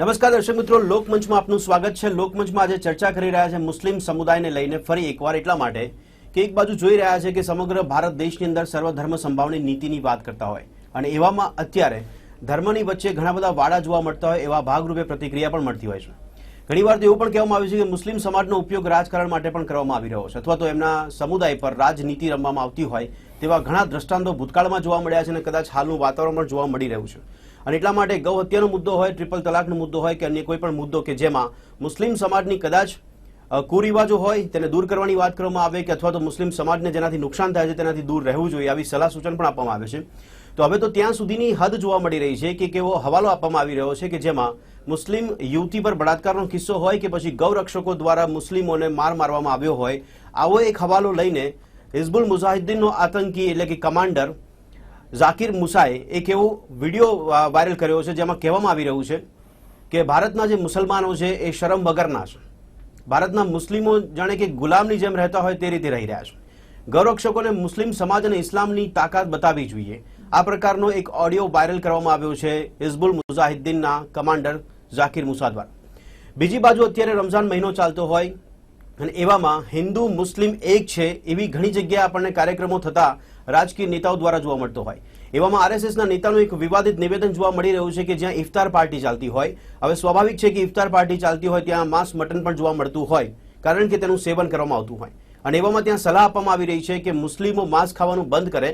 નમસ્કાર દર્શક મિત્રો, લોકમંચમાં આપનું સ્વાગત છે. લોકમંચમાં આજે ચર્ચા કરી રહ્યા છે મુસ્લિમ સમુદાયને લઈને ફરી એકવાર એટલા માટે કે એક બાજુ જોઈ રહ્યા છે કે સમગ્ર ભારત દેશની અંદર સર્વધર્મ સંભાવની નીતિની વાત કરતા હોય. અને એવામાં અત્યારે ધર્મની વચ્ચે ઘણા બધા વાડા જોવા મળતા હોય એવા ભાગરૂપે પ્રતિક્રિયા પણ મળતી હોય છે. ઘણીવાર તો એવું પણ કહેવામાં આવ્યું છે કે મુસ્લિમ સમાજનો ઉપયોગ રાજકારણ માટે પણ કરવામાં આવી રહ્યો છે. અથવા તો એમના સમુદાય પર રાજનીતિ રમવામાં આવતી હોય તેવા ઘણા દ્રષ્ટાંતો ભૂતકાળમાં જોવા મળ્યા છે અને કદાચ હાલનું વાતાવરણ પણ જોવા મળી રહ્યું છે. અને એટલા માટે ગૌ હત્યાનો મુદ્દો હોય, ટ્રિપલ તલાકનો મુદ્દો હોય કે અન્ય કોઈ પણ મુદ્દો કે જેમાં મુસ્લિમ સમાજની કદાચ કુરિવાજો હોય તેને દૂર કરવાની વાત કરવામાં આવે કે અથવા તો મુસ્લિમ સમાજને જેનાથી નુકસાન થાય છે તેનાથી દૂર રહેવું જોઈએ આવી સલાહ સૂચન પણ આપવામાં આવે છે. તો હવે તો ત્યાં સુધીની હદ જોવા મળી રહી છે કે કેવો હવાલો આપવામાં આવી રહ્યો છે કે જેમાં મુસ્લિમ યુવતી પર બળાત્કારનો કિસ્સો હોય કે પછી ગૌરક્ષકો દ્વારા મુસ્લિમોને માર મારવામાં આવ્યો હોય, આવો એક હવાલો લઈને હિઝબુલ મુઝાહિદ્દીનનો આતંકી એટલે કે કમાન્ડર ઝાકિર મુસાએ એક એવો વીડિયો વાયરલ કર્યો છે જેમાં કહેવામાં આવી રહ્યું છે કે ભારતના જે મુસલમાનો છે એ શરમ વગરના છે. ભારતના મુસ્લિમો જાણે કે ગુલામની જેમ રહેતા હોય તે રીતે રહી રહ્યા છે. ગૌરક્ષકોને મુસ્લિમ સમાજ અને ઇસ્લામની તાકાત બતાવવી જોઈએ. આ પ્રકારનો એક ઓડિયો વાયરલ કરવામાં આવ્યો છે હિઝબુલ મુઝાહિદ્દીનના કમાન્ડર ઝાકિર મુસા દ્વારા. બીજી બાજુ અત્યારે રમઝાન મહિનો ચાલતો હોય અને એવામાં હિન્દુ, મુસ્લિમ એક છે એવી ઘણી જગ્યાએ આપણને કાર્યક્રમો થતા રાજકીય નેતાઓ દ્વારા જોવા મળતો હોય. એવામાં આરએસએસના નેતાનું એક વિવાદિત નિવેદન જોવા મળી રહ્યું છે કે જ્યાં ઇફતાર પાર્ટી ચાલતી હોય. હવે સ્વાભાવિક છે કે ઇફતાર પાર્ટી ચાલતી હોય ત્યાં માંસ મટન પણ જોવા મળતું હોય, કારણ કે તેનું સેવન કરવામાં આવતું હોય. અને એવામાં ત્યાં સલાહ આપવામાં આવી રહી છે કે મુસ્લિમો માંસ ખાવાનું બંધ કરે.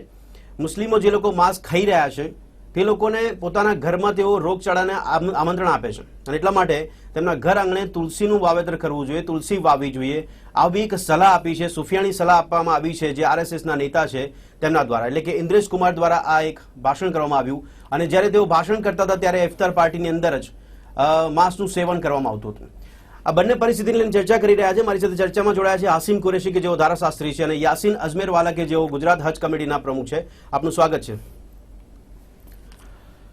મુસ્લિમો જે લોકો માંસ ખાઈ રહ્યા છે તે લોકોને પોતાના ઘરમાં તેઓ રોગચાળાને આમ- આમંત્રણ આપે છે. અને એટલા માટે તેમના ઘર આંગણે તુલસીનું વાવેતર કરવું જોઈએ, તુલસી વાવવી જોઈએ. આવી એક સલાહ આપી છે સુફિયાની સલાહ આપવામાં આવી છે, જે આરએસએસના નેતા છે તેમના દ્વારા. એટલે કે ઇન્દ્રેશ કુમાર દ્વારા આ એક ભાષણ કરવામાં આવ્યું. અને જ્યારે તેઓ ભાષણ કરતા હતા, ત્યારે ઇફતાર પાર્ટીની અંદર જ માંસનું સેવન કરવામાં આવતું હતું. આ બંને પરિસ્થિતિને લઈને ચર્ચા કરી રહ્યા છે. મારી સાથે ચર્ચામાં જોડાયા છે હાસિમ કુરેશી, કે જેઓ ધારાશાસ્ત્રી છે, અને યાસીન અજમેરવાલા, કે જેઓ ગુજરાત હજ કમિટીના પ્રમુખ છે. આપનું સ્વાગત છે.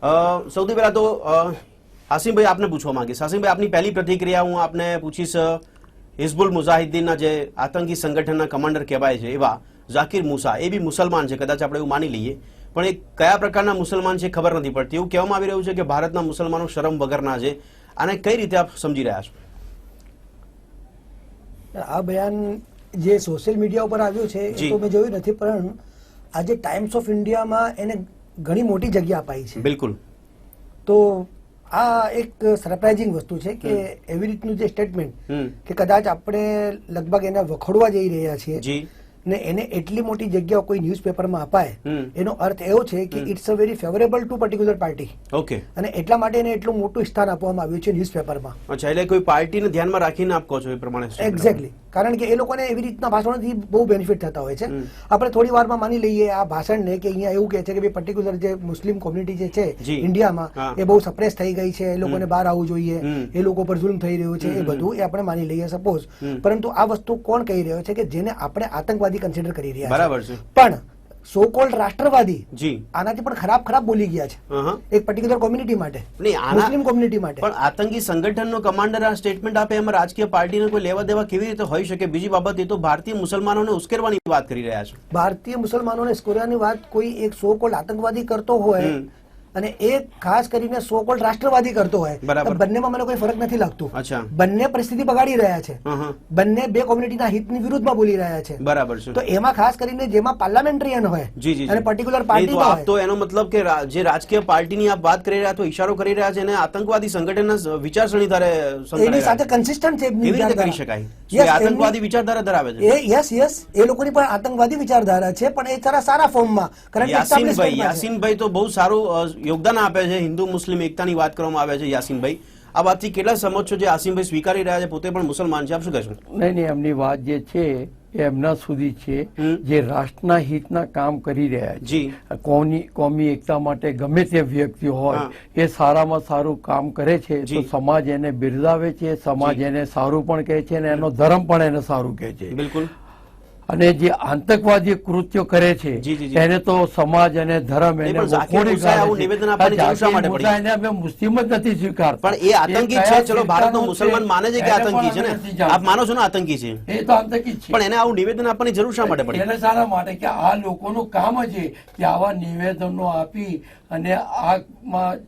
સૌથી પહેલા તો હાસિમભાઈ આપને પૂછવા માંગીશ. હાસિમભાઈ આપની પહેલી પ્રતિક્રિયા હું આપને પૂછીશ હિઝબુલ મુજાહિદ્દીનના જે આતંકી સંગઠનના કમાન્ડર કહેવાય છે એવા ઝાકિર મુસા. એ બી મુસલમાન છે કદાચ આપણે એવું માની લઈએ. પણ એ કયા પ્રકારના મુસલમાન છે ખબર નથી પડતી. એવું કહેવામાં આવી રહ્યું છે કે ભારતના મુસલમાનો શરમ વગરના છે. આને કઈ રીતે આપ સમજી રહ્યા છો? આ બયાન જે સોશિયલ મીડિયા ઉપર આવ્યું છે. એ તો મેં જોયું નથી પણ આજે ટાઈમ્સ ઓફ ઇન્ડિયામાં એને ઘણી મોટી જગ્યા અપાઈ છે. બિલકુલ. તો આ એક સરપ્રાઇઝિંગ વસ્તુ છે કે એવી રીતનું જે સ્ટેટમેન્ટ કે કદાચ આપણે લગભગ એને વખોડવા જઈ રહ્યા છીએ. જી. ને એને એટલી મોટી જગ્યા કોઈ ન્યૂઝપેપરમાં અપાય એનો અર્થ એવો છે કે it's a very favourable to particular party okay અને એટલા માટે એને એટલું મોટું સ્થાન આપવામાં આવ્યું છે ન્યૂઝપેપરમાં અચ્છા એટલે કોઈ પાર્ટીને ધ્યાનમાં રાખીને આપ કહો છો એ પ્રમાણે એક્ઝેક્ટલી કારણ કે એ લોકોને એવી રીતના ભાષણોથી બહુ બેનિફિટ થતા હોય છે. આપણે થોડી વારમાં માની લઈએ આ ભાષણને કે અહીંયા એવું કહે છે કે ભાઈ પર્ટિક્યુલર જે મુસ્લિમ કોમ્યુનિટી જે છે ઇન્ડિયામાં એ બહુ સપ્રેસ થઈ ગઈ છે એ લોકોને બહાર આવવું જોઈએ એ લોકો પર જુલ્મ થઈ રહ્યું છે એ બધું એ આપણે માની લઈએ સપોઝ પરંતુ આ વસ્તુ કોણ કહી રહ્યો છે કે જેને આપણે આતંકવાદી કન્સિડર કરી રહ્યા બરાબર છે. પણ સો કોલ્ડ રાષ્ટ્રવાદી જી. આનાથી પણ ખરાબ ખરાબ બોલી ગયા છે. એક પર્ટિક્યુલર કોમ્યુનિટી માટે. નહીં, મુસ્લિમ કોમ્યુનિટી માટે. પણ આતંકી સંગઠનનો કમાન્ડર આ સ્ટેટમેન્ટ આપે એમાં રાજકીય પાર્ટીને કોઈ લેવા દેવા કેવી રીતે હોઈ શકે? બીજી બાબત એ તો ભારતીય મુસલમાનોને ઉશ્કેરવાની વાત કરી રહ્યા છે. ભારતીય મુસલમાનોને ઉશ્કેરવાની વાત કોઈ એક સો કોલ્ડ આતંકવાદી કરતો હોય. અને એ ખાસ કરીને સો કોલ્ડ રાષ્ટ્રવાદી કરતો હોય બંનેમાં મને કોઈ ફરક નથી લાગતો. બંને પરિસ્થિતિ બગાડી રહ્યા છે. બંને બે કોમ્યુનિટીના હિતની વિરુદ્ધમાં બોલી રહ્યા છે. બરાબર છે. તો એમાં ખાસ કરીને જેમાં પાર્લામેન્ટરિયન હોય અને પર્ટિક્યુલર પાર્ટી તો આપ તો એનો મતલબ કે જે રાજકીય પાર્ટીની આપ વાત કરી રહ્યા તો ઈશારો કરી રહ્યા છે અને આતંકવાદી સંગઠનના વિચારસરણી ધારે એની સાથે કન્સિસ્ટન્ટ છે રીતે કરી શકાય? આતંકવાદી વિચારધારા ધરાવે છે? યસ યસ એ લોકોની પણ આતંકવાદી વિચારધારા છે પણ એ સારા સારા ફોર્મમાં કે યાસીનભાઈ. યાસીનભાઈ તો બહુ સારું યોગદાન આપે છે હિન્દુ મુસ્લિમ એકતાની વાત કરવામાં આવે છે યાસીનભાઈ. આ વાતથી કેટલા સમજ છો જે આસિમભાઈ સ્વીકારી રહ્યા છે પોતે પણ મુસલમાન છે આપ શું કહેશો? નહીં નહીં એમની વાત જે છે એ એમના સુધી છે. જે રાષ્ટ્રના હિતના કામ કરી રહ્યા છે. કોની કોમી એકતા માટે ગમે તે વ્યક્તિ હોય એ સારામાં સારું કામ કરે છે તો સમાજ એને બિરદાવે છે સમાજ એને સારું પણ કહે છે અને એનો ધર્મ પણ એને સારું કહે છે. બિલકુલ. અને જે આતંકવાદી કૃત્યો કરે છે. એને તો સમાજ અને ધર્મ એને એને અમે મુસ્લિમ જ નથી સ્વીકાર પણ એ આતંકી છે ચલો ભારતનો મુસલમાન માને છે કે આતંકી છે ને. આપ માનો છો ને આતંકી છે? એ તો આતંકી છે. પણ એને આવું નિવેદન આપવાની જરૂર શા માટે પડી? એને શાના માટે કે આ લોકોનું કામ જ છે કે આવા નિવેદનો આપી અને આમાં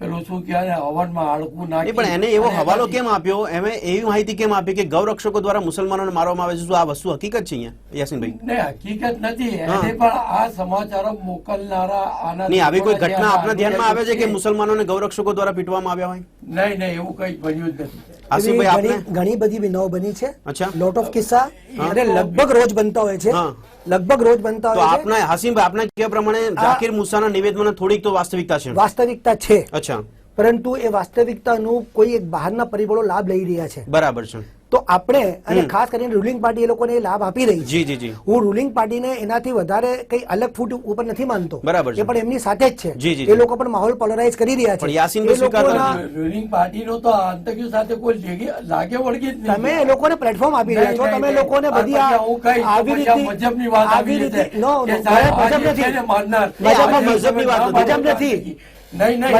પેલું શું કહેવાય હવનમાં હાડકું નાખી પણ એને એવો હવાલો કેમ આપ્યો? એમે એવી માહિતી કેમ આપી કે ગૌરક્ષકો દ્વારા મુસલમાનોને મારવામાં આવે છે? શું આ વસ્તુ હકીકત છે અહીંયા યાસીનભાઈ? ને હકીકત નથી. એને પણ આ સમાચારો મોકલનારા આના નહીં આવી કોઈ ઘટના આપના ધ્યાનમાં આવે છે કે. મુસલમાનોને ગૌરક્ષકો દ્વારા પીટવામાં આવ્યા હોય? નહીં નહીં એવું કઈ બન્યું જ નથી. આસિફભાઈ આપને? ઘણી બધી વિનાઓ બની છે. અચ્છા. લોટ ઓફ કિસ્સા અને લગભગ રોજ બનતા હોય છે. હા. લગભગ રોજ બનતા હોય આપના હાસીમભાઈ આપના કહેવા પ્રમાણે ઝાકીર મુસાના નિવેદનમાં થોડીક તો વાસ્તવિકતા છે. વાસ્તવિકતા છે. અચ્છા. પરંતુ એ વાસ્તવિકતાનું કોઈ એક બહારના પરિબળો લાભ લઈ રહ્યા છે. બરાબર છે. તો આપણે અને ખાસ કરીને રૂલિંગ પાર્ટી એ લોકોને લાભ આપી રહી છે. જી જી જી. હું રૂલિંગ પાર્ટીને એનાથી વધારે કઈ અલગ ફૂટ ઉપર નથી માનતો. બરાબર છે. એ પણ એમની સાથે જ છે. એ લોકો પણ માહોલ પોલરાઇઝ કરી રહ્યા છે. યાસીન રૂલિંગ પાર્ટીનો તો આતંકીઓ સાથે કોઈ લેગે- લાગે વળગી જ તમે એ લોકોને પ્લેટફોર્મ આપી રહ્યા છો. તમે લોકોને બધી આવી રીતે મજબની વાત આવી રીતે નો મજબ નથી. મજબ નથી. નહીં નહીં.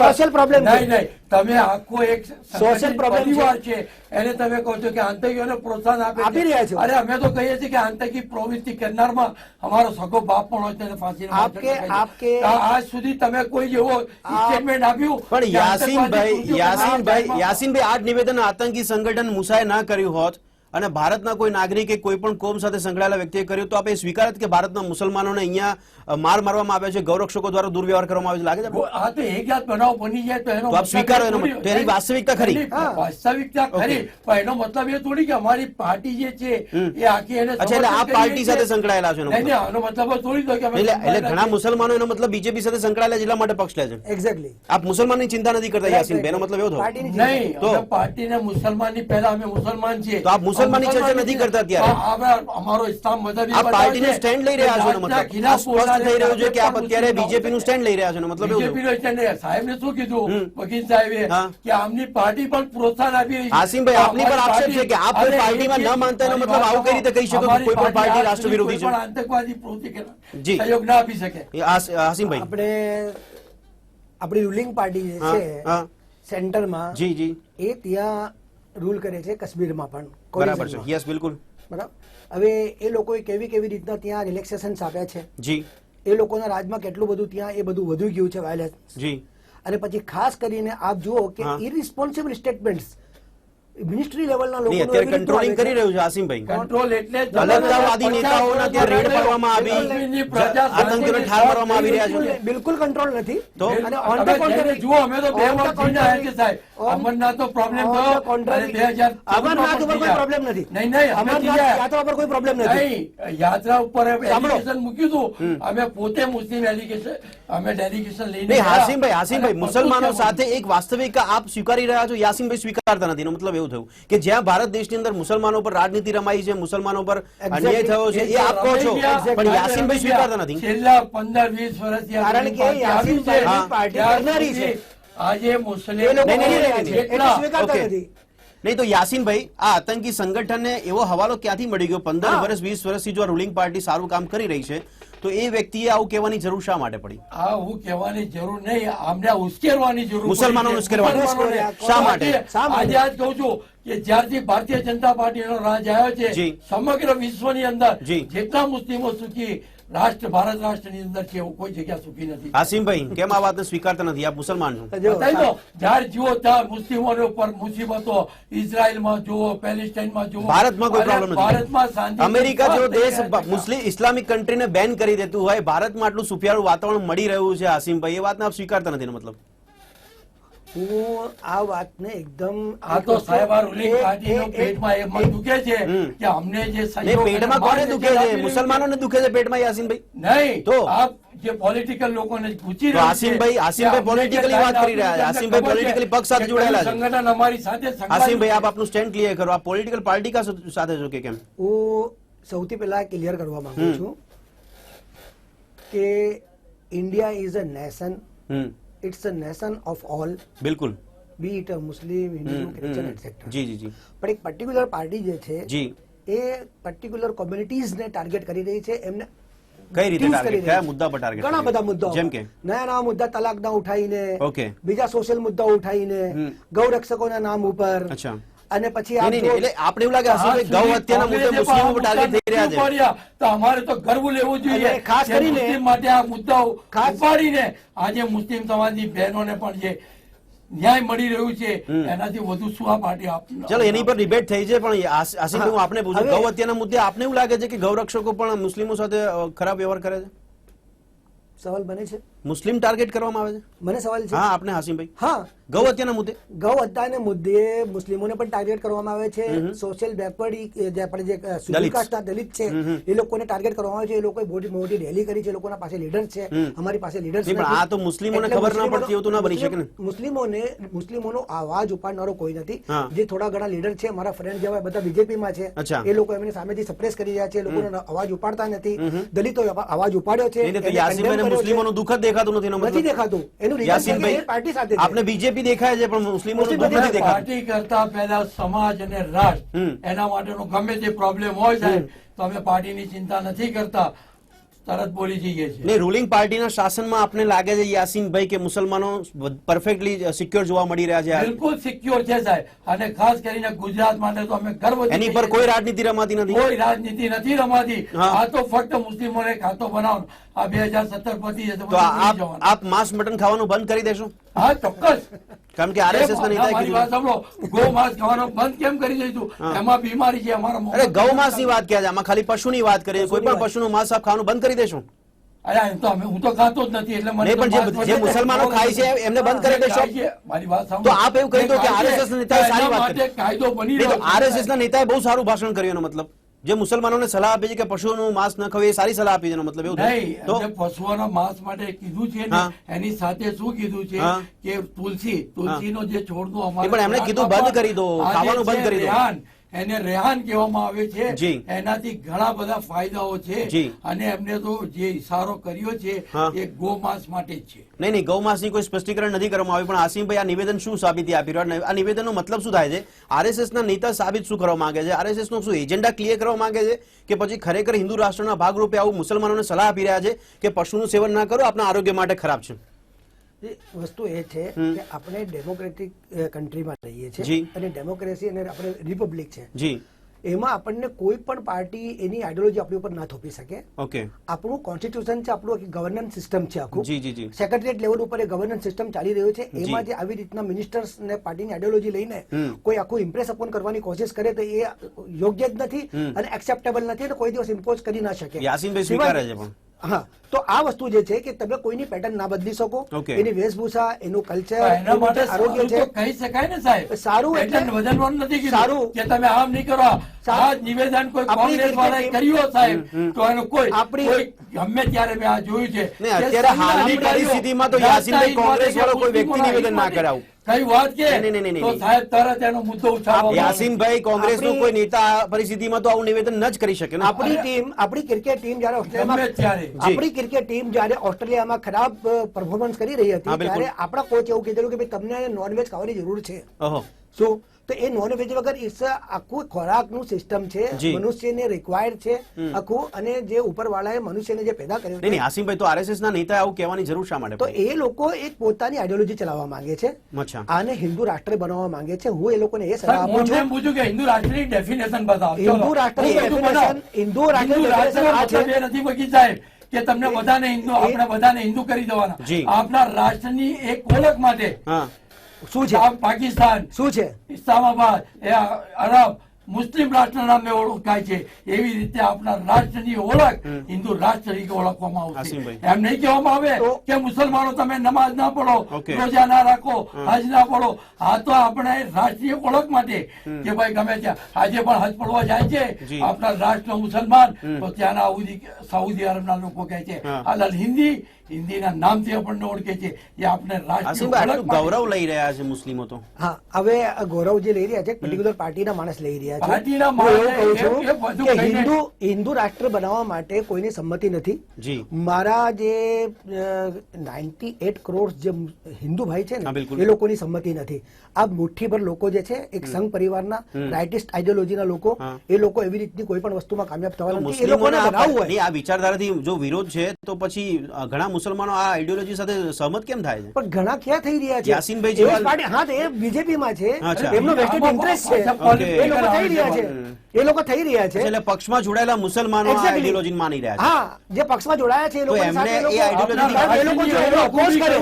social problem છે. નહીં નહીં. તમે આખો એક સોશિયલ પ્રોબ્લેમ પરિવાર છે. એને તમે કહો છો કે આતંકીઓને પ્રોત્સાહન આપે આપી રહ્યા છો. અરે અમે તો કહીએ છીએ કે આતંકી પ્રવૃત્તિ કરનારમાં અમારો સગો બાપ પણ હોય તેને ફાંસી આપકે-. આપકે- આજ સુધી તમે કોઈ જેવો સ્ટેટમેન્ટ આપ્યું? પણ યાસીનભાઈ યાસીનભાઈ યાસીનભાઈ આ નિવેદન આતંકી સંગઠન મુસાએ ના કર્યું હોત. અને ભારતના કોઈ નાગરિકે કોઈ પણ કોમ સાથે સંકળાયેલા વ્યક્તિએ કર્યું તો આપણે સ્વીકાર કે ભારતના મુસલમાનોને અહીંયા માર મારવામાં આવ્યા છે ગૌરક્ષકો દ્વારા દુર્વ્યવહાર કરવામાં આવે છે. લાગે છે તો એક જાત બનાવ બની જાય તો એનો તો આપ સ્વીકારો એનો થોડી- મતલબ. તો એની વાસ્તવિકતા ખરી? વાસ્તવિકતા ખરી. પણ એનો મતલબ એ થોડી કે અમારી પાર્ટી જે છે એ આખી એને અચ્છા, એટલે આ પાર્ટી સાથે સંકળાયેલા છે એનો મતલબ. થોડી તો કે એટલે એટલે ઘણા મુસલમાનો એનો મતલબ બીજેપી સાથે સંકળાયેલા એટલા માટે પક્ષ લે છે? એક્ઝેક્ટલી આપ મુસલમાનની ચિંતા નથી કરતા યાસીન બેનો મતલબ એવો થયો? નહીં તો? પાર્ટીને મુસલમાનની પહેલા અમે મુસલમાન છીએ. તો આપ મુસલમાનની ચર્ચા નથી કરતા અત્યારે? હવે અમારો ઇસ્લામ મદદ આ પાર્ટીનું સ્ટેન્ડ લઈ રહ્યા છો મતલબ. સ્પષ્ટ થઈ રહ્યો છે કે આપ અત્યારે બીજેપી નું સ્ટેન્ડ લઈ રહ્યા છો મતલબ એવું બીજેપી નો સ્ટેન્ડ સાહેબ ને શું કીધું? વકીલ સાહેબે કે આમની પાર્ટી પણ પ્રોત્સાહન આપી રહી છે. આસિમભાઈ, આપની પર આક્ષેપ છે કે આપ કોઈ પાર્ટીમાં ન માનતા એનો મતલબ આવું કઈ રીતે કહી શકો કે કોઈ પણ પાર્ટી રાષ્ટ્ર વિરોધી છે? પણ આતંકવાદી પ્રવૃત્તિ કે સહયોગ ના આપી શકે. આસિમભાઈ આપણે આપણી રૂલિંગ પાર્ટી છે સેન્ટરમાં જી જી. એ ત્યાં રૂલ કરે છે કાશ્મીરમાં પણ. બરાબર છે. યસ બિલકુલ. બરાબર. હવે એ લોકોએ કેવી કેવી રીતના ત્યાં રિલેક્સેશન આપ્યા છે? જી. એ લોકોના રાજમાં કેટલું બધું ત્યાં એ બધું વધી ગયું છે વાયલેન્સ જી. અને પછી ખાસ કરીને આપ જુઓ કે. ઇરિસ્પોન્સિબલ સ્ટેટમેન્ટ્સ મિનિસ્ટ્રી લેવલના લોકો અત્યારે કંટ્રોલિંગ કરી રહ્યું છે આસિમભાઈ. કંટ્રોલ એટલે અલગતાવાદી નેતાઓના ત્યાં રેડ કરવામાં આવી. આતંકીઓને ઠાર મારવામાં આવી રહ્યા છે. બિલકુલ કંટ્રોલ નથી. તો? અને ઓન ધ the જુઓ અમે તો બે વર્ષ જઈને આવ્યા છે સાહેબ. અમરનાથ તો પ્રોબ્લેમ થયો contrary- અને અમરનાથ ઉપર કોઈ પ્રોબ્લેમ નથી. નહીં નહીં અમરનાથ યાત્રા ઉપર કોઈ પ્રોબ્લેમ નથી. નહીં યાત્રા ઉપર. એપ્લિકેશન મૂક્યું હતું. અમે પોતે મુસ્લિમ એલિગેશન અમે ડેલિગેશન લઈને. હાસીમભાઈ હાસીમભાઈ મુસલમાનો સાથે એક વાસ્તવિકતા આપ સ્વીકારી રહ્યા છો યાસિમભાઈ સ્વીકારતા નથી. મતલબ એવું થયું કે જ્યાં ભારત દેશની અંદર મુસલમાનો પર રાજનીતિ રમાઈ છે મુસલમાનો પર અન્યાય થયો છે એ આપ કહો છો. પણ યાસીનભાઈ સ્વીકારતા નથી. છેલ્લા પંદર વીસ વર્ષથી કારણ કે. યાસીનભાઈની પાર્ટી કરનારી છે. આજે મુસ્લિમ નહીં તો યાસીનભાઈ આ આતંકી સંગઠનને એવો હવાલો ક્યાંથી મળી ગયો? પંદર વર્ષ વીસ વર્ષથી જો રૂલિંગ પાર્ટી સારું કામ કરી રહી છે તો એ વ્યક્તિએ આવું કહેવાની જરૂર શા માટે પડી આ હું કહેવાની જરૂર નહીં આમને ઉશ્કેરવાની જરૂર મુસલમાનોને ઉશ્કેરવાની. શા માટે? આજે- શા માટે? આજે આજ કહું છું કે જ્યારથી ભારતીય જનતા પાર્ટીનો રાજ આવ્યો છે. સમગ્ર વિશ્વની અંદર. જેટલા મુસ્લિમો સુખી રાષ્ટ્ર ભારત રાષ્ટ્રની અંદર છે એવું કોઈ જગ્યા સુખી નથી. હાસીમભાઈ કેમ આ વાતને સ્વીકારતા નથી? આપ મુસલમાન છો. જ્યારે જુઓ ત્યાં મુસ્લિમોને ઉપર મુસીબતો ઇઝરાયલમાં જુઓ પેલેસ્ટાઇનમાં જુઓ. ભારતમાં કોઈ પ્રોબ્લેમ નથી. ભારતમાં શાંતિ અમેરિકા જેવો દેશ મુસ્લિમ ઇસ્લામિક કન્ટ્રીને બેન કરી દેતું હોય ભારતમાં આટલું સુફિયાળું વાતાવરણ મળી રહ્યું છે હાસીમભાઈ એ વાતને આપ સ્વીકારતા નથી મતલબ? હું આ વાતને એકદમ આ તો સાહેબ આ રૂલિંગ પાર્ટીનો પેટમાં એ મન દુખે છે. કે અમને જે સહયોગ પેટમાં કોને દુખે છે મુસલમાનોને દુખે છે પેટમાં યાસીનભાઈ નહીં તો? આપ જે પોલિટિકલ લોકોને પૂછી તો આસિમભાઈ- આસિમભાઈ પોલિટિકલી વાત કરી રહ્યા છે. આસિમભાઈ પોલિટિકલી પક્ષ સાથે જોડાયેલા છે. સંગઠન અમારી સાથે હાસીમભાઈ આપ આપનું સ્ટેન્ડ ક્લિયર કરો આ પોલિટિકલ પાર્ટી કા સાથે છો કે કેમ હું સૌથી પહેલા ક્લિયર કરવા માંગુ. છું કે India is a nation hmm it's a nation of all બિલકુલ be it Muslim Hindu Christian etcetera જી જી જી પણ એક પર્ટિક્યુલર પાર્ટી જે છે જી એ પર્ટિક્યુલર કોમ્યુનિટીઝને ટાર્ગેટ કરી રહી છે એમને કઈ રીતે રહી કયા મુદ્દા પર ટાર્ગેટ ઘણા બધા મુદ્દાઓ જેમ કે? નયા નવા મુદ્દા તલાકના ઉઠાઈને ઓકે બીજા સોશિયલ મુદ્દાઓ ઉઠાઈને ગૌરક્ષકોના નામ ઉપર અચ્છા. અને પછી એટલે આપણે એવું લાગે હસીભાઈ ગૌ હત્યાના મુદ્દે મુસ્લિમો ટાર્ગેટ થઈ રહ્યા છે. તો અમારે તો ગર્વ લેવું જોઈએ ખાસ કરીને- મુસ્લિમ માટે આ મુદ્દાઓ ખાસ- પાડીને આજે મુસ્લિમ સમાજની બહેનોને પણ જે ન્યાય મળી રહ્યું છે એનાથી વધુ શું આ પાર્ટી આપ ચલો એની પર ડિબેટ થઈ છે પણ આસ- હું. આપને પૂછું. ગૌ હત્યાના મુદ્દે આપને એવું લાગે છે કે ગૌરક્ષકો પણ મુસ્લિમો સાથે ખરાબ વ્યવહાર કરે છે? સવાલ બને છે. મુસ્લિમ ટાર્ગેટ કરવામાં આવે છે? મને સવાલ છે. હા આપને હાસિમભાઈ હા. ગૌ હત્યાના મુદ્દે? ગૌ હત્યાને મુદ્દે મુસ્લિમોને પણ ટાર્ગેટ કરવામાં આવે છે. સોશિયલ બેકવર્ડ જે આપણે જે શેડ્યુલ દલિત. કાસ્ટના દલિત છે એ લોકોને ટાર્ગેટ કરવામાં આવે છે. એ લોકોએ મોટી મોટી રેલી કરી છે. એ લોકોના પાસે લીડર છે. અમારી પાસે લીડર છે પણ આ તો મુસ્લિમોને ખબર ના પડતી એવું તો ના બની શકે ને. મુસ્લિમોને મુસ્લિમોનો અવાજ ઉપાડનારો કોઈ નથી. જે થોડા ઘણા લીડર છે મારા ફ્રેન્ડ જેવા બધા બીજેપીમાં છે એ લોકો એમની સામેથી સપ્રેસ કરી રહ્યા છે. એ લોકોનો અવાજ ઉપાડતા નથી. દલિતો અવાજ ઉપાડ્યો છે. મુસ્લિમોનું દુઃખ દેખાતું નથી નથી દેખાતું. એનું યાસીનભાઈ પાર્ટી સાથે આપણે બીજેપી દેખાય છે પણ નથી દેખાતું. પાર્ટી કરતા પહેલા સમાજ અને રાષ્ટ્ર એના માટેનો ગમે તે પ્રોબ્લેમ હોય સાહેબ તો અમે પાર્ટીની ચિંતા નથી કરતા. તરત બોલી જઈએ છીએ. ને રૂલિંગ પાર્ટીના શાસનમાં આપને લાગે છે યાસીનભાઈ કે મુસલમાનો પરફેક્ટલી સિક્યોર જોવા મળી રહ્યા છે બિલકુલ સિક્યોર છે સાહેબ. અને ખાસ કરીને ગુજરાત માટે તો અમે ગર્વ એની પર કોઈ રાજનીતિ રમાતી નથી. કોઈ રાજનીતિ નથી રમાતી. આ તો ફક્ત મુસ્લિમોને ખાતો બનાવવાનું. આ બે હજાર સત્તર પતી જશે તો આપ આપ માંસ મટન ખાવાનું બંધ કરી દેશો? હા ચોક્કસ. કારણ કે આરએસએસ ના નેતાએ મારી વાત સાંભળો. ગૌ માંસ ખાવાનો બંધ કેમ કરી દઈશું એમાં બીમારી છે અમારા અરે ગૌ માંસની વાત છે? આમાં ખાલી પશુની વાત કરીએ કોઈ પણ પશુનું માંસ આપ ખાવાનું બંધ કરી દેશો? કહી. આરએસએસ ના નેતાએ બહુ સારું ભાષણ કર્યું મતલબ. જે મુસલમાનોને સલાહ આપી છે કે પશુઓનું માંસ ન ખાવું એ સારી સલાહ આપી છે મતલબ એવું. નહીં તો પશુઓના માંસ માટે કીધું છે ને એની સાથે શું કીધું છે કે તુલસી તુલસીનો જે છોડનો અમારે પણ એમણે કીધું બંધ કરી દો, ખાવાનું બંધ કરી દો. એને રેહાન કહેવામાં આવે છે. એનાથી ઘણા બધા ફાયદાઓ છે. અને એમને તો જે ઇશારો કર્યો છે. એ ગોમાંસ માટે જ છે. નહીં નહીં ગૌ માંસની કોઈ સ્પષ્ટીકરણ નથી કરવામાં આવ્યું પણ આસિમભાઈ આ નિવેદન શું સાબિતી આપી રહ્યો? આ નિવેદનનો મતલબ શું થાય છે? આરએસએસ ના નેતા સાબિત શું કરવા માંગે છે? આરએસએસ નો શું એજન્ડા ક્લિયર કરવા માંગે છે? કે પછી ખરેખર હિન્દુ રાષ્ટ્રના ભાગરૂપે આવું મુસલમાનોને સલાહ આપી રહ્યા છે કે પશુનું સેવન ના કરો આપના આરોગ્ય માટે ખરાબ છે? વસ્તુ એ છે કે આપણે ડેમોક્રેટિક કન્ટ્રીમાં રહીએ છીએ અને ડેમોક્રેસી અને આપણે રિપબ્લિક છે. એમાં આપણને કોઈ પણ પાર્ટી એની આઈડિયોલોજી આપણી ઉપર ના થોપી શકે. ઓકે. આપણું કોન્સ્ટિટ્યુશન છે આપણું ગવર્નન્સ સિસ્ટમ છે આખું. જી જી સેક્રેટરીએટ લેવલ ઉપર એ ગવર્નન્સ સિસ્ટમ ચાલી રહ્યું છે. એમાં જે આવી રીતના મિનિસ્ટર્સ ને પાર્ટીની આઈડિયોલોજી લઈને કોઈ આખું ઇમ્પ્રેસ અપોન કરવાની કોશિશ કરે તો એ યોગ્ય જ નથી અને એક્સેપ્ટેબલ નથી અને કોઈ દિવસ ઇમ્પોઝ કરી ના શકે. યાસીનભાઈ સ્વીકારે છે પણ. હા. તો આ વસ્તુ જે છે કે તમે કોઈની પેટર્ન ના બદલી શકો. એની વેશભૂષા એનું કલ્ચર એના માટે આરોગ્ય સારું છે. કહી શકાય ને સાહેબ. સારું એટલે- બદલવાનું નથી કીધું. સારું. કે તમે આમ નહીં કરો. આ નિવેદન કોઈ કોંગ્રેસ વાળાએ કર્યું સાહેબ તો એનું કોઈ આપણી- ગમે ત્યારે મેં આ જોયું છે અત્યારે હાલની પરિસ્થિતિમાં તો યાસીનભાઈ કોંગ્રેસ વાળો કોઈ વ્યક્તિ નિવેદન ના કરાવું. કઈ વાત કે? તો સાહેબ તરત એનો મુદ્દો ઉઠાવો યાસીનભાઈ કોંગ્રેસનો આપણી- કોઈ નેતા પરિસ્થિતિમાં તો આવું નિવેદન ન જ કરી શકે આપણી ટીમ આપણી ક્રિકેટ ટીમ જયારે ઓસ્ટ્રેલિયામાં. આપણી ક્રિકેટ ટીમ જયારે ઓસ્ટ્રેલિયામાં ખરાબ પરફોર્મન્સ કરી રહી હતી ત્યારે આપણા કોચ એવું કીધેલું કે ભાઈ તમને નોનવેજ ખાવાની જરૂર છે. ઓહો. શું તો એ નોનવેજ વગર ઇટ્સ આખું ખોરાકનું સિસ્ટમ છે મનુષ્યને રિક્વાયર્ડ છે આખું અને જે ઉપરવાળાએ મનુષ્યને જે પેદા કર્યો નહીં આસિમભાઈ તો આરએસએસ ના નેતા આવું કહેવાની જરૂર શા માટે તો એ લોકો એક પોતાની આઈડિયોલોજી ચલાવવા માંગે છે. અચ્છા. આને હિન્દુ રાષ્ટ્ર બનાવવા માંગે છે. હું એ લોકોને એ સલાહ આપું છું. પૂછું કે હિન્દુ રાષ્ટ્રની ડેફિનેશન બતાવો. હિન્દુ. રાષ્ટ્રની બનાવું. હિન્દુ definition આ છે. નથી બગી સાહેબ કે તમને બધાને હિન્દુ આપણે બધાને હિન્દુ કરી દેવાના. આપના આપણા રાષ્ટ્રની એક ઓળખ માટે હા. શું છે? પાકિસ્તાન શું છે? ઇસ્લામાબાદ એ અરબ મુસ્લિમ રાષ્ટ્રના નામે ઓળખાય છે. એવી રીતે આપણા રાષ્ટ્રની ઓળખ હિન્દુ રાષ્ટ્ર તરીકે ઓળખવામાં આવશે. એમ નહીં કહેવામાં આવે કે મુસલમાનો તમે નમાઝ ના પડો. રોજા ના રાખો હજ ના પડો આ તો આપણે રાષ્ટ્રીય ઓળખ માટે કે ભાઈ ગમે ત્યાં આજે પણ હજ પડવા જાય છે. આપણા રાષ્ટ્ર મુસલમાન તો ત્યાંના સાઉદી અરબના લોકો કહે છે. હાલ હિન્દી હિન્દીના નામથી આપણને ઓળખે છે. એ આપણે રાષ્ટ્રીય ગૌરવ લઈ રહ્યા છે મુસ્લિમો તો. હા હવે ગૌરવ જે લઈ રહ્યા છે પર્ટિક્યુલર પાર્ટીના માણસ લઈ રહ્યા છે. પાર્ટીના માણસ હિન્દુ હિન્દુ રાષ્ટ્ર બનાવવા માટે કોઈની સંમતિ નથી. જી. મારા જે નાઇન્ટી એટ કરોડ જે હિન્દુ ભાઈ છે ને એ લોકોની સંમતિ નથી. આ મુઠ્ઠીભર લોકો જે છે એક સંઘ પરિવારના રાઇટિસ્ટ આઈડિયોલોજીના લોકો એ લોકો એવી રીતની કોઈ પણ વસ્તુમાં કામયાબ તો થવાના નથી. એ લોકોને આ બનાવવું હોય. આ વિચારધારાથી જો વિરોધ છે તો પછી ઘણા મુસલમાનો આ આઈડિયોલોજી સાથે સહમત કેમ થાય છે? પણ ઘણા ક્યાં થઈ રહ્યા છે? યાસીનભાઈ જેવા- પાર્ટી- હા તો એ બીજેપી માં છે એમનો વેસ્ટેડ ઇન્ટરેસ્ટ છે. એ લોકો થઈ રહ્યા છે. એ લોકો થઈ રહ્યા છે. એટલે પક્ષમાં જોડાયેલા મુસલમાનો આ આઈડિયોલોજી માની રહ્યા છે. હા જે પક્ષમાં જોડાયા છે એ લોકો સાથે એ કે એ લોકો જો એનો અપોઝ કરે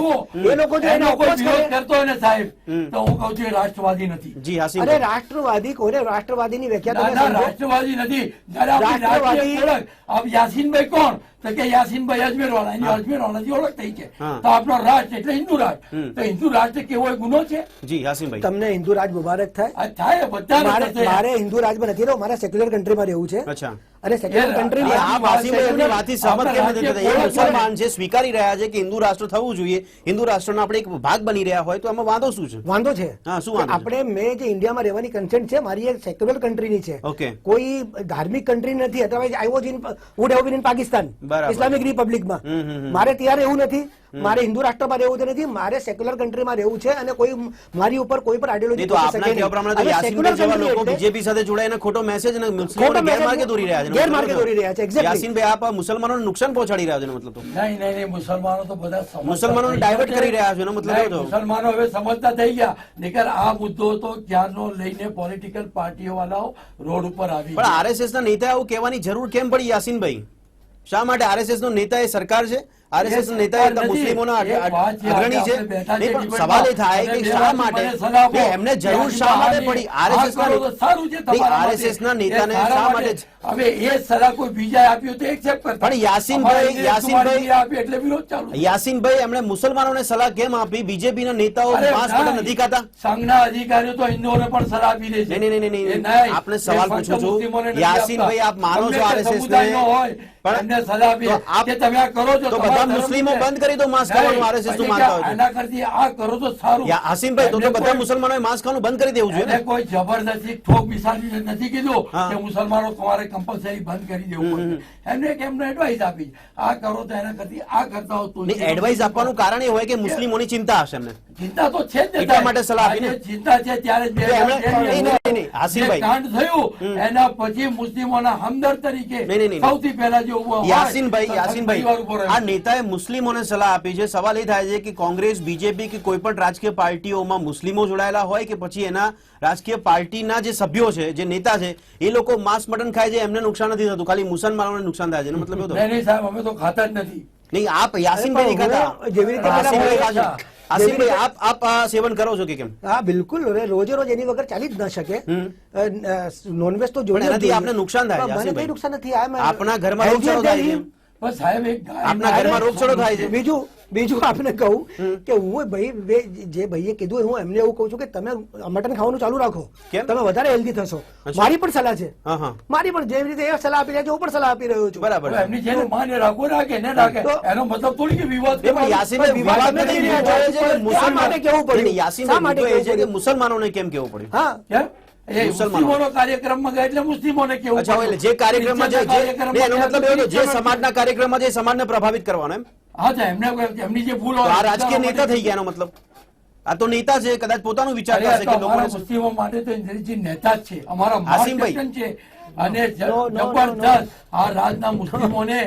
એ લોકો જો એનો વિરોધ કરે. કરતો હોય ને સાહેબ તો હું કહું છું એ રાષ્ટ્રવાદી નથી. જી અરે રાષ્ટ્રવાદી કોને રાષ્ટ્રવાદીની વ્યાખ્યા તમે રાષ્ટ્રવાદી નથી. જયારે આપણી રાષ્ટ્રવાદી- આપ યાસીનભાઈ કોણ? તો કે યાસીનભાઈ અજમેર વાળા એની અજમેર વાળાથી ઓળખ થઈ છે. તો આપણો રાષ્ટ્ર એટલે હિન્દુ રાષ્ટ્ર તો હિન્દુ રાષ્ટ્ર કેવો એ ગુનો છે? જી યાસીનભાઈ તમને હિન્દુ રાજ મુબારક થાય. થાય બધા. મારે હિન્દુ રાજમાં નથી રહ્યો મારે સેક્યુલર કન્ટ્રીમાં રહેવું છે. અચ્છા. અને સેક્યુલર એ આ આપ વાતથી સહમત કેમ નથી થતા? એ મુસલમાન છે સ્વીકારી રહ્યા છે કે હિન્દુ રાષ્ટ્ર થવું જોઈએ. હિન્દુ રાષ્ટ્રનો આપણે એક ભાગ બની રહ્યા હોય તો આમાં વાંધો શું છે? વાંધો છે. હા, શું વાંધો આપણે મેં જે ઇન્ડિયામાં રહેવાની કન્સેન્ટ છે મારી એક સેક્યુલર કન્ટ્રીની છે. કોઈ ધાર્મિક કન્ટ્રી નથી otherwise I was in would have been in Pakistan Islamic રિપબ્લિકમાં hmm, hmm. મારે ત્યારે એવું નથી મારે હિન્દુ રાષ્ટ્રમાં રહેવું નથી મારે સેક્યુલર કન્ટ્રીમાં રહેવું છે અને કોઈ મારી ઉપર કોઈ પણ આઈડિયોલોજી તો આપના કહેવા પ્રમાણે તો યાસીનભાઈ જેવા લોકો બીજેપી સાથે જોડાઈને ખોટો મેસેજ અને મુસ્લિમોને ખોટો ગેરમાર્ગે દોરી રહ્યા છે. ગેરમાર્ગે દોરી રહ્યા છે, exactly. યાસીનભાઈ આપ મુસલમાનોને નુકસાન પહોંચાડી રહ્યા છે મતલબ તો. નહીં નહીં નહીં મુસલમાનો તો બધા મુસલમાનોને થઈ ગયા કરી રહ્યા છે, એનો મતલબ તો. મુસલમાનો હવે સમજતા થઈ ગયા. નહીતર આ મુદ્દો તો ક્યાંનો લઈને પોલિટિકલ પાર્ટીઓ વાળાઓ રોડ ઉપર આવી પણ આરએસએસ ના નેતા આવું કહેવાની જરૂર કેમ પડી યાસીનભાઈ? શા માટે આરએસએસ નો નેતા એ સરકાર છે? આરએસએસ નેતા એ મુસ્લિમોના અગ્રણી છે પણ સવાલ એ થાય કે શા માટે. એમને જરૂર શા માટે પડી આરએસએસ ના આરએસએસ ના નેતાને શા માટે. હવે એ સલાહ કોઈ બીજા આપ્યું તો એક્સેપ્ટ કરતા. પણ યાસીનભાઈ- યાસીનભાઈ- એટલે વિરોધ ચાલુ યાસીનભાઈ એમણે મુસલમાનોને સલાહ કેમ આપી બીજેપી ના નેતાઓ અરે માંસ નથી ખાતા સંઘના અધિકારીઓ તો હિન્દુઓને પણ સલાહ આપી દે છે નહીં, નહીં, નહીં, આપને સવાલ પૂછું છું. યાસીનભાઈ. આપ માનો છો આરએસએસ ને? હોય, પણ- એમને સલાહ આપી કે તમે આ કરો છો ધર્મ મુસ્લિમો બંધ કરી દો માંસ ખાવાનું આરએસએસનું માનતા હોય. આના કરતી આ કરો તો સારું. યા- આસિમભાઈ તો તો બધા મુસલમાનોએ માંસ ખાવાનું બંધ કરી દેવું જોઈએ કોઈ જબરદસ્તી ઠોક મિસાલી નથી કીધું કે મુસલમાનો તમારે કમ્પલસરી બંધ કરી દેવું પડશે. એમને એક એમને એડવાઇસ આપી. આ કરો તો એના કરતી આ કરતા હો તો નહીં એડવાઇસ આપવાનું કારણ એ હોય કે મુસ્લિમોની ચિંતા હશે એમને. ચિંતા તો છે જ એટલા માટે સલાહ આપીને. ચિંતા છે ત્યારે જ. જે કાંડ થયું એના પછી મુસ્લિમોના હમદર્દ તરીકે. સૌથી પહેલા જે યાસીનભાઈ યાસીનભાઈ. આ નેતાએ મુસ્લિમોને સલાહ આપી છે. સવાલ એ થાય છે કે કોંગ્રેસ બીજેપી કે કોઈ પણ રાજકીય પાર્ટીઓમાં મુસ્લિમો જોડાયેલા હોય કે પછી એના રાજકીય પાર્ટીના જે સભ્યો છે જે નેતા છે એ લોકો માંસ મટન ખાય છે એમને નુકસાન નથી થતું. ખાલી મુસલમાનોને નુકસાન થાય છે. મતલબ એવો નહીં નહીં સાહેબ અમે તો ખાતા જ નથી. નહીં આપ યાસીનભાઈ નહીં ખાતા. જેવી રીતે હાસીમભાઈ આપ આપ સેવન કરો છો કે કેમ? હા બિલકુલ. રોજે રોજ એની વગર ચાલી જ ન શકે. નોનવેજ તો જોડે નથી આપને નુકસાન થાય છે, મને. કઈ નુકસાન નથી. આ મેં- આપના ઘરમાં રોગચાળો થાય છે. him. સાહેબ એક આપના ઘરમાં રોગચાળો થાય છે. બીજું બીજું આપને કહું કે હું ભાઈ જે ભાઈએ કીધું હું એમને એવું કહું છું કે તમે મટન ખાવાનું ચાલુ રાખો. કેમ? તમે વધારે હેલ્ધી થશો. મારી પણ સલાહ છે. હા હા. મારી પણ જેવી રીતે એ સલાહ આપી રહ્યા છે હું પણ સલાહ આપી રહ્યો છું. બરાબર. એમની જેને માને રાખો રાખે ને રાખે તો- એનો મતલબ થોડી કે વિવાદ યાસીનભાઈ વિવાદ નથી. રહ્યા છે. મુદ્દો એ છે કે શા મુસલમાન- માટે કહેવું પડ્યું? શા માટે એ છે કે મુસલમાનોને કેમ કેવું પડ્યું? હા? મુસલમાનો. મુસ્લિમોનો કાર્યક્રમમાં ગયા એટલે મુસ્લિમોને કેવું એટલે જે કાર્યક્રમમાં જે જે- એનો મતલબ એવો જે સમાજના કાર્યક્રમમાં જે સમાજને પ્રભાવિત કરવાનો એમ હા તો એમને એમની જે ભૂલ આ રાજકીય નેતા થઈ ગયા એનો મતલબ આ તો નેતા છે કદાચ પોતાનું વિચાર કરશે કે મુસ્લિમો માટે તો ઇન્દ્રજી નેતા જ છે અમારા. માર્ગદર્શન છે અને. જબરદસ્ત આ રાજના મુસ્લિમોને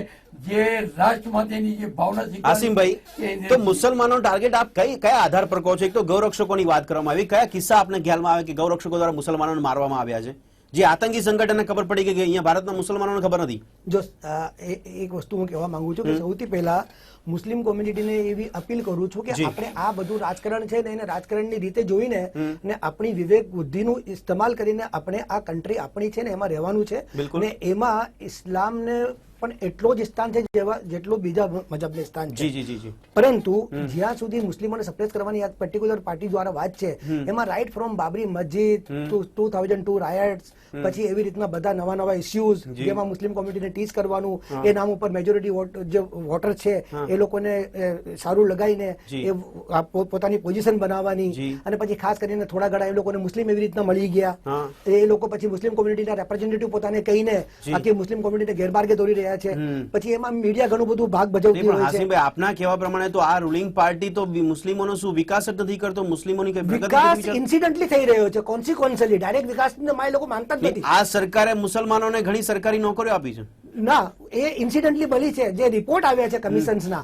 જે રાષ્ટ્ર માટેની જે ભાવના છે આસિમભાઈ તો મુસલમાનો ટાર્ગેટ આપ કઈ કયા આધાર પર કહો છો? એક તો ગૌરક્ષકોની વાત કરવામાં આવી. કયા કિસ્સા આપને ખ્યાલમાં આવે કે ગૌરક્ષકો દ્વારા મુસલમાનોને મારવામાં આવ્યા છે? જે આતંકી સંગઠનને ખબર પડી કે અહીંયા ભારતના મુસલમાનોને ખબર નથી. જો એક વસ્તુ હું કહેવા માંગુ છું કે સૌથી પહેલા મુસ્લિમ કોમ્યુનિટીને એવી અપીલ કરું છું કે આપણે આ બધું રાજકારણ છે ને એને રાજકારણની રીતે જોઈને ને આપણી વિવેક બુદ્ધિનું ઇસ્તેમાલ કરીને આપણે આ કન્ટ્રી આપણી છે ને એમાં રહેવાનું છે. ને એમાં ઇસ્લામને પણ એટલો જ સ્થાન છે જેવા જેટલું બીજા મજબને સ્થાન છે. જી જી જી જી. પરંતુ જ્યાં સુધી મુસ્લિમોને સપ્રેસ કરવાની આ પર્ટિક્યુલર પાર્ટી દ્વારા વાત છે એમાં right from Babri Masjid two thousand two riots પછી એવી રીતના બધા નવા નવા ઇસ્યુઝ જેમાં મુસ્લિમ કોમ્યુનિટીને ટીચ કરવાનું એ નામ ઉપર મેજોરિટી જે વોટર છે એ લોકોને સારું લગાવીને એ પોતાની પોઝિશન બનાવવાની અને પછી ખાસ કરીને થોડા ઘણા એ લોકોને મુસ્લિમ એવી રીતના મળી ગયા. એ લોકો પછી મુસ્લિમ કોમ્યુનિટીના રેપ્રેઝેન્ટેટિવ પોતાને કહીને. આખી મુસ્લિમ કોમ્યુનિટીને ગેરમાર્ગે દોરી રહ્યા છે. પછી એમાં મીડિયા ઘણું બધું ભાગ ભજવતી હોય છે. આપના કહેવા પ્રમાણે તો આ રૂલિંગ પાર્ટી તો મુસ્લિમોનો શું વિકાસ જ નથી કરતો? મુસ્લિમોની કઈ વિકાસ ઇન્સિડન્ટલી થઈ રહ્યો છે કોન્સિક્વન્સલી ડાયરેક્ટ વિકાસ માય લોકો માનતા જ નથી. આ સરકારે મુસલમાનોને ઘણી સરકારી નોકરીઓ આપી છે. ના એ ઇન્સિડન્ટલી બની છે જે રિપોર્ટ આવ્યા છે કમિશન્સના.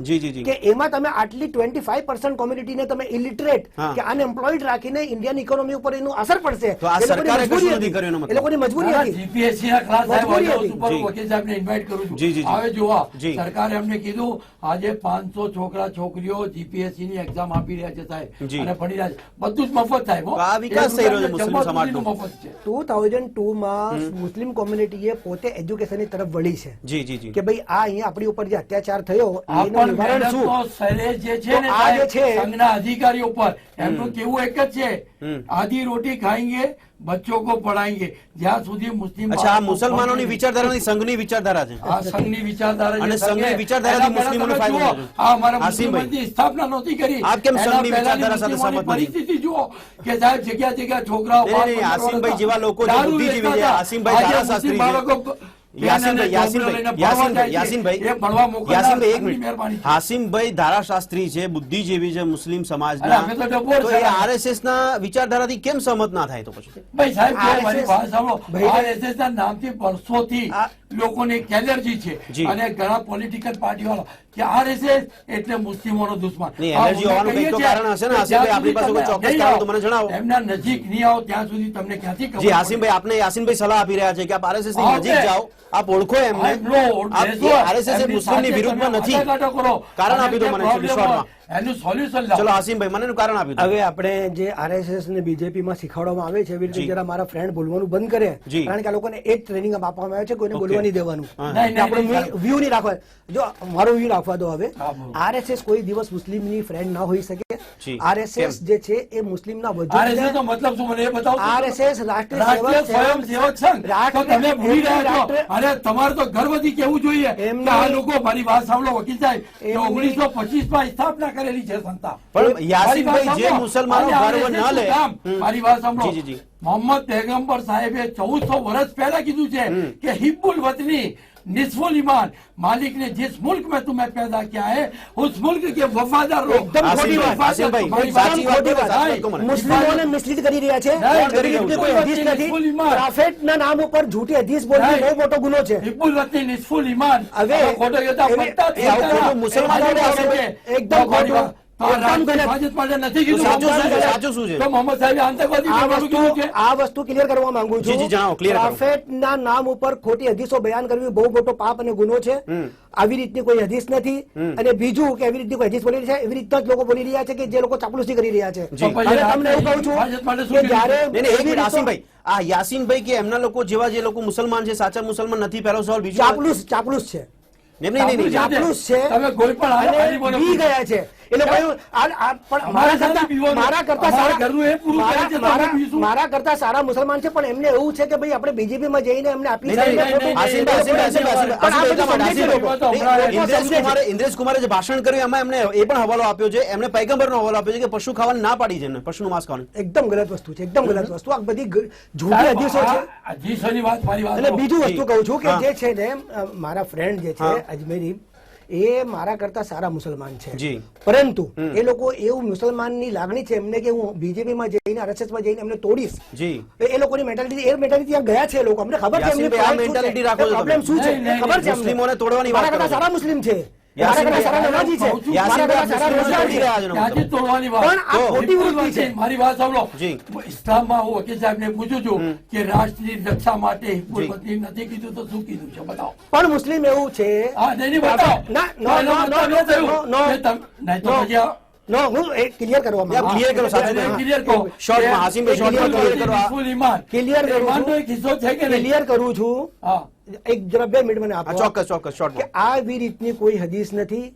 કે એમાં તમે આટલી ટ્વેન્ટી ફાઈવ પર્સન્ટ કોમ્યુનિટીને તમે ઇલિટરેટ. કે અનએમ્પ્લોયડ રાખીને ઇન્ડિયન ઇકોનોમી ઉપર એનું અસર પડશે એ લોકોની મજબૂરી હતી. કર્યું એનો મતલબ. એ લોકોની મજબૂરી હતી જીપીએસસી ના ક્લાસ મજબૂરી હતી. ઇન્વાઇટ કરું છું. હવે જોવા સરકારે અમને કીધું આજે પાંચસો છોકરા છોકરીઓ જીપીએસસી ની એક્ઝામ આપી રહ્યા છે સાહેબ. અને ભણી રહ્યા છે. બધું જ મફત સાહેબ આ વિકાસ થઈ રહ્યો છે મુસ્લિમ સમાજનો. મફત છે. ટુ થાઉઝન્ડ ટુ માં મુસ્લિમ કોમ્યુનિટીએ પોતે એજ્યુકેશનની તરફ વળી છે. જી જી જી. કે ભાઈ આ અહીંયા આપણી ઉપર જે અત્યાચાર થયો એનું નિવારણ શું? તો જે છે ને આ જે છે- સંઘના અધિકારી ઉપર. એમનું કેવું એક જ છે. આધી રોટી ખાएंगे બચ્ચો કો પઢાएंगे જ્યાં સુધી મુસ્લિમ અચ્છા આ મુસલમાનોની વિચારધારાની સંઘની વિચારધારા છે? આ સંઘની વિચારધારા અને સંઘની વિચારધારાથી મુસ્લિમોનો ફાયદો આ અમારા મુસ્લિમોની સ્થાપના નહોતી કરી. આપ કેમ સંઘની વિચારધારા સાથે સંમત પરિસ્થિતિ જુઓ કે સાહેબ જગ્યા જગ્યા છોકરાઓ આસિમભાઈ જેવા લોકો જે બુદ્ધિજીવી છે આસિમભાઈ ધારાશાસ્ત્રી છે. હાસિમભાઈ ધારાશાસ્ત્રી છે બુદ્ધિજીવી છે મુસ્લિમ સમાજના. તો એ આરએસએસ ના વિચારધારાથી કેમ સહમત ના થાય તો પછી? ભાઈ સાહેબ RSS ના નામથી વર્ષોથી લોકોને એક છે અને ઘણા પોલિટિકલ પાર્ટી વાળા કે આરએસએસ એટલે મુસ્લિમોનો દુશ્મન. એમના નજીક નહીં આવો ત્યાં સુધી તમને ક્યાંથી જી? હાસિમભાઈ આપને યાસીનભાઈ સલાહ આપી રહ્યા છે કે આપ આરએસએસની નજીક. જાઓ. આપ ઓળખો એમને. આરએસએસ મુસ્લિમની વિરુદ્ધમાં નથી. કારણ આપી દો મને એનું સોલ્યુશન લાવો. ચલો આસિમભાઈ મને એનું કારણ આપ્યું દો. હવે આપણે જે આરએસએસ ને બીજેપી માં શીખવાડવામાં આવે છે એવી રીતે જરા મારા ફ્રેન્ડ બોલવાનું બંધ કરે કારણ કે આ લોકોને એ જ ટ્રેનિંગ આપવામાં આવે છે કોઈને બોલવા નહીં દેવાનું. આપણો વ્યૂ નહીં રાખવા. જો મારો વ્યૂ રાખવા દો હવે. આરએસએસ કોઈ દિવસ મુસ્લિમની ફ્રેન્ડ ના હોઈ શકે. આરએસએસ જે છે એ મુસ્લિમના આરએસએસ નો મતલબ શું મને એ બતાવો આરએસએસ રાષ્ટ્રીય રાષ્ટ્રીય સેવક- સ્વયં સેવક સંઘ. તો તમે ભૂલી રહ્યા છો. અરે તમારે તો ગર્વથી કેવું જોઈએ એમની- કે આ લોકો મારી વાત સાંભળો વકીલ સાહેબ. ઓગણીસો પચીસમાં સ્થાપના કરેલી છે સંસ્થા પણ યાસીનભાઈ જે મુસલમાનો ગર્વ ન લે. મારી વાત સાંભળો. જી જી મોહમ્મદ પેગમ્બર સાહેબે ચૌદસો વર્ષ પહેલા કીધું છે કે હિબ્બુલ વતની निस्फुल ईमान मालिक ने जिस मुल्क में तुम्हें पैदा किया है उस मुल्क के वफादार रहो એકદમ ખોટી વાત. હાસિમભાઈ, તમારી સાચી વાત ખોટી બોલો, સાચી વાત કહો મને. મુસ્લિમોને મિસલીડ કરી રહ્યા છે નહીં, એવી કરી રીતે રહ્યું કોઈ છે. હદીસ નથી ફૂલ ઈમાન. પ્રોફેટના નામ ઉપર જૂઠી હદીસ બોલવી નહીં. બહુ મોટો ગુનો છે हिब्बुल वतनी निस्फुल ईमान હવે હવે ખોટો કહેતા એવી- પત્તા એ આવું થતા ખોટું મુસલમાનોને આજે આવશે. બોલે છે. એકદમ તો મારી ખોટું. આ એકદમ રાષ્ટ્રીય ગલત. ભાજપ માટે નથી કીધું. સાચું શું છે? મોહમ્મદ સાચું શું છે? તો મોહમ્મદ સાહેબે આતંકવાદી આ કરવાનું વસ્તુ કીધું છે? આ વસ્તુ ક્લિયર કરવા માંગુ જી, જી, જણાવો, clear કરો. પ્રોફેટના નામ ઉપર ખોટી હદીસો બયાન કરવી બહુ મોટો પાપ અને ગુનો છે. આવી રીતની કોઈ હદીસ નથી. અને બીજું કે એવી રીતની કોઈ હદીસ બોલી રહી છે એવી રીતના જ લોકો બોલી રહ્યા છે કે જે લોકો ચાપલુસી કરી રહ્યા છે. તમને એવું કહું છું કે? જ્યારે આ યાસીનભાઈ કે એમના લોકો જેવા જે લોકો મુસલમાન છે સાચા મુસલમાન નથી પહેલો સવાલ બીજો ચાપલુસ ચાપલુસ છે. ચાપલુસ છે તમે કોઈ પણ ગયા છે. એ લોકો એવું, આ- આ પણ મારા કરતા મારા કરતા સારા ઘરનું એ પૂરું કરે છે, મારા- કરતા સારા મુસલમાન છે પણ એમને એવું છે કે ભાઈ આપણે બીજેપી માં જઈને એમને આપી એટલા ઇન્દ્રેશ કુમારે જે ભાષણ કર્યું એમાં એમને એ પણ હવાલો આપ્યો છે એમને પૈગંબરનો હવાલો આપ્યો છે કે પશુ ખાવાનું ના પાડી છે પશુનું માંસ ખાવાનું એકદમ ગલત વસ્તુ છે એકદમ ગલત વસ્તુ આ બધી જૂઠી હદીસો છે આ- આ વાત મારી વાત અને બીજું વસ્તુ કહું છું કે જે છે ને મારા ફ્રેન્ડ જે છે. અજમેરી એ મારા કરતા સારા મુસલમાન છે. પરંતુ એ લોકો એવું મુસલમાનની લાગણી છે એમને કે હું બીજેપી માં જઈને આરએસએસમાં જઈને એમને તોડીશ. એ એ લોકોની મેન્ટાલિટી એ મેન્ટાલિટી ત્યાં ગયા છે એ લોકો. અમને ખબર છે problem શું છે, ખબર છે મુસ્લિમોને તોડવાની વાત કરતા સારા મુસ્લિમ છે. મારા વાત. સાંભળો. ઇસ્લામમાં હું વકીલ પૂછું છું કે રાષ્ટ્રની રક્ષા માટે નથી કીધું તો શું કીધું છે? બતાવો. પણ મુસ્લિમ એવું છે. હા નહીં બતાવો. ના, હું ક્લિયર કરવા માંગુ યા, કરો, કહો. શોર્ટમાં, શોર્ટમાં કરો છું. ક્લિયર કરું હા. એક જરા બે મિનિટ મને આપો. ચોક્કસ ચોક્કસ કે આવી રીતની કોઈ હદીસ નથી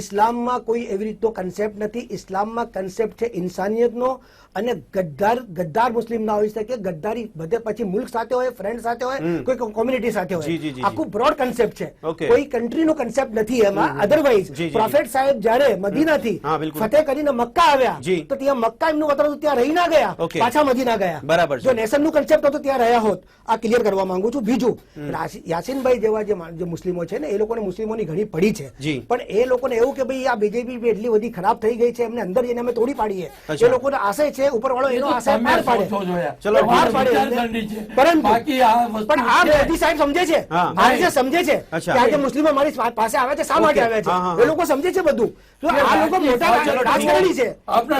ઇસ્લામમાં કોઈ એવી રીતનો કન્સેપ્ટ નથી. ઇસ્લામમાં કન્સેપ્ટ છે ઇન્સાનિયતનો અને ગદ્દાર ગદ્દાર મુસ્લિમ ના હોઈ શકે. ગદ્દારી બધે પછી મુલ્ક સાથે હોય ફ્રેન્ડ સાથે હોય કોઈ કોમ્યુનિટી સાથે હોય. આખું બ્રોડ કન્સેપ્ટ છે. કોઈ કન્ટ્રીનો કન્સેપ્ટ નથી એમાં. અધરવાઇઝ. પ્રોફેટ સાહેબ જ્યારે મદીનાથી ફતેહ કરીને મક્કા આવ્યા તો ત્યાં મક્કા એમનું વતન ત્યાં રહી ના ગયા. પાછા મદીના ગયા. બરાબર જો નેશનનું કન્સેપ્ટ હતો ત્યાં રહ્યા હોત. આ ક્લિયર કરવા માંગુ છું. બીજું યાસીનભાઈ જેવા જે મુસ્લિમો છે ને એ લોકોને મુસ્લિમોની ઘણી પડી છે. પણ એ લોકોને એવું કે ભાઈ આ બીજેપી એટલી બધી ખરાબ થઈ ગઈ છે એમને અંદર જઈને અમે તોડી પાડીએ. એ લોકોને આશય છે ઉપરવાળો એનો આશય તમે પાર પાડે. ચલો, બહાર પાડે. પરંતુ બાકી આ વસ્તુ પણ આ મોદી સાહેબ સમજે છે. આજે જે સમજે છે કે આજે મુસ્લિમો મારી પાસે આવે છે શા માટે આવે છે. એ લોકો સમજે છે બધું. આ લોકો મોટા રાજકારણી છે.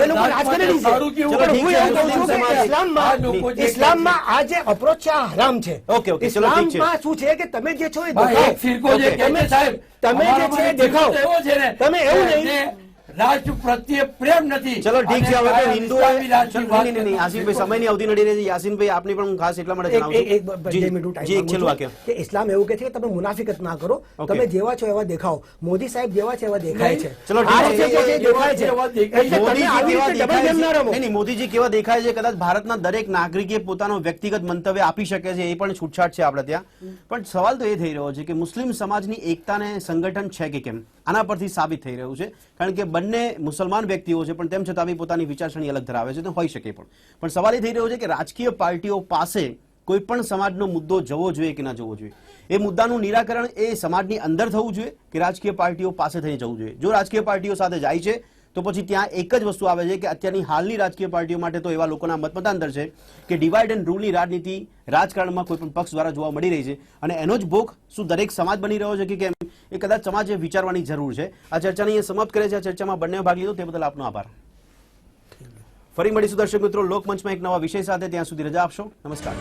એ લોકો રાજકારણી છે. કેવું ચલો, પણ ઠીક હું એવું કહું છું કે ઇસ્લામમાં આ જે ઇસ્લામમાં આ જે અપ્રોચ છે આ હરામ છે. ઓકે, ઓકે, ચલો, ઠીક છે. ઇસ્લામમાં શું છે કે તમે જે છો એ સાહેબ, તમે જે છે દેખાવ. તમે એવું નહીં. જે રાષ્ટ્ર પ્રત્યે પ્રેમ નથી. ચલો ઠીક છે હવે તો કાયમ હિન્દુઓ ઇસ્લામી રાષ્ટ્રની ચલો, નહીં, નહીં, નહીં, વાત યાસીનભાઈ સમયની અવધિ નડી રહી છે. યાસીનભાઈ આપની પણ હું ખાસ એટલા માટે એક- એક- એક જણાવું છું મિનિટ જી, જી એક છેલ્લું વાક્ય. કે ઇસ્લામ એવું કે છે કે તમે મુનાફિકત ના કરો. તમે જેવા છો એવા દેખાઓ. મોદી સાહેબ જેવા છે એવા દેખાય છે. ચલો, દેખાય મોદીજી કેવા દેખાય છે? કદાચ ભારતના દરેક નાગરિકે પોતાનો વ્યક્તિગત મંતવ્ય આપી શકે છે એ પણ છૂટછાટ છે આપણે ત્યાં. પણ સવાલ તો એ થઈ રહ્યો છે કે મુસ્લિમ સમાજની એકતાને સંગઠન છે કે કેમ? આના પરથી સાબિત થઈ રહ્યું છે. કારણ કે બંને મુસલમાન વ્યક્તિઓ છે, પણ તેમ છતાં બી પોતાની વિચારસરણી અલગ ધરાવે છે, તો હોઈ શકે પણ. પણ સવાલ એ થઈ રહ્યો છે કે રાજકીય પાર્ટીઓ પાસે કોઈ પણ સમાજનો મુદ્દો જવો જોઈએ કે ના જવો જોઈએ? એ મુદ્દાનું નિરાકરણ એ સમાજની અંદર થવું જોઈએ કે રાજકીય પાર્ટીઓ પાસે થઈને જવું જોઈએ? જો રાજકીય પાર્ટીઓ સાથે જાય છે તો પછી ત્યાં એક જ વસ્તુ આવે છે કે અત્યારની હાલની રાજકીય પાર્ટીઓ માટે તો એવા લોકોના મતમતાંતર છે કે ડિવાઇડ એન્ડ રૂલની રાજનીતિ રાજકારણમાં કોઈ પણ પક્ષ દ્વારા જોવા મળી રહી છે. અને એનો જ ભોગ શું દરેક સમાજ બની રહ્યો છે કે કેમ? એ કદાચ સમાજે વિચારવાની જરૂર છે. આ ચર્ચાને એ સમાપ્ત કરે છે. આ ચર્ચામાં બંને ભાગ લીધો. તે બદલ આપનો આભાર. ફરી મળીશું દર્શક મિત્રો લોકમંચમાં એક નવા વિષય સાથે. ત્યાં સુધી રજા આપશો. નમસ્કાર.